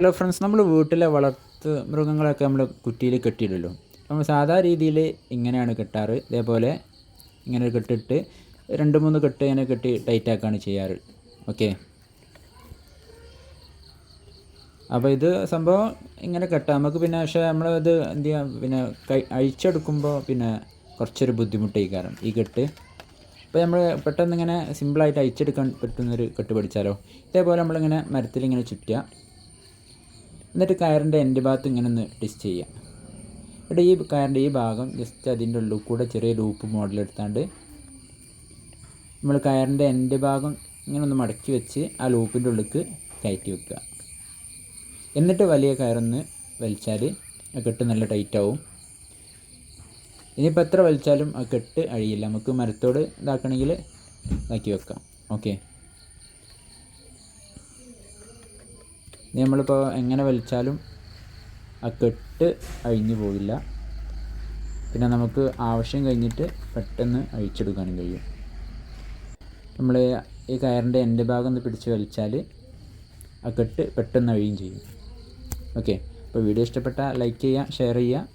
Hello friends നമ്മൾ വീട്ടിലെ വളർത്ത് മൃഗങ്ങളൊക്കെ നമ്മൾ കുറ്റിയിൽ കെട്ടിയിടുമല്ലോ നമ്മൾ സാധാ രീതിയിൽ ഇങ്ങനെയാണ് കെട്ടാറ്. ഇതേപോലെ ഇങ്ങനെ കെട്ടിട്ട് രണ്ട് മൂന്ന് കെട്ട് ഇങ്ങനെ കെട്ടി ടൈറ്റാക്കാണ് ചെയ്യാറ്. ഓക്കെ അപ്പോൾ ഇത് സംഭവം ഇങ്ങനെ കെട്ടാം. നമുക്ക് പിന്നെ പക്ഷേ നമ്മളത് എന്ത് ചെയ്യാം? പിന്നെ കൈ അഴിച്ചെടുക്കുമ്പോൾ പിന്നെ കുറച്ചൊരു ബുദ്ധിമുട്ടായിക്കാരം ഈ കെട്ട്. അപ്പോൾ നമ്മൾ പെട്ടെന്ന് ഇങ്ങനെ സിമ്പിളായിട്ട് അഴിച്ചെടുക്കാൻ പറ്റുന്നൊരു കെട്ട് പഠിച്ചാലോ? ഇതേപോലെ നമ്മളിങ്ങനെ മരത്തിൽ ഇങ്ങനെ ചുറ്റുക. എന്നിട്ട് കയറിന്റെ എന്റെ ഭാഗത്ത് ഇങ്ങനെ ഒന്ന് ടിസ്റ്റ് ചെയ്യാം. ഇവിടെ ഈ കയറിന്റെ ഈ ഭാഗം ജസ്റ്റ് അതിന്റെ ഉള്ളിൽ കൂടെ ചെറിയ ലൂപ്പ് മോഡൽ എടുത്താണ്ട് നമ്മൾ കയറിന്റെ എന്റെ ഭാഗം ഇങ്ങനെ ഒന്ന് മടക്കി വെച്ച് ആ ലൂപ്പിന്റെ ഉള്ളിലേക്ക് കയറ്റി വെക്കുക. എന്നിട്ട് വലിയ കയറൊന്ന് വലിച്ചാൽ ആ കെട്ട് നല്ല ടൈറ്റാവും ഇനിയിപ്പോൾ എത്ര വലിച്ചാലും ആ കെട്ട് അഴിയില്ല. നമുക്ക് മരത്തോട് ഇതാക്കണമെങ്കിൽ ഇതാക്കി വെക്കാം. ഓക്കെ നമ്മളിപ്പോൾ എങ്ങനെ വലിച്ചാലും ആ കെട്ട് അഴിഞ്ഞു പോകില്ല പിന്നെ നമുക്ക് ആവശ്യം കഴിഞ്ഞിട്ട് പെട്ടെന്ന് അഴിച്ചെടുക്കാനും കഴിയും. നമ്മൾ ഈ കയറിന്റെ എന്റെ ഭാഗം ഒന്ന് പിടിച്ച് വലിച്ചാൽ ആ കെട്ട് പെട്ടെന്ന് അഴിയും ചെയ്യും. ഓക്കെ അപ്പോൾ വീഡിയോ ഇഷ്ടപ്പെട്ടാൽ ലൈക്ക് ചെയ്യുക ഷെയർ ചെയ്യുക.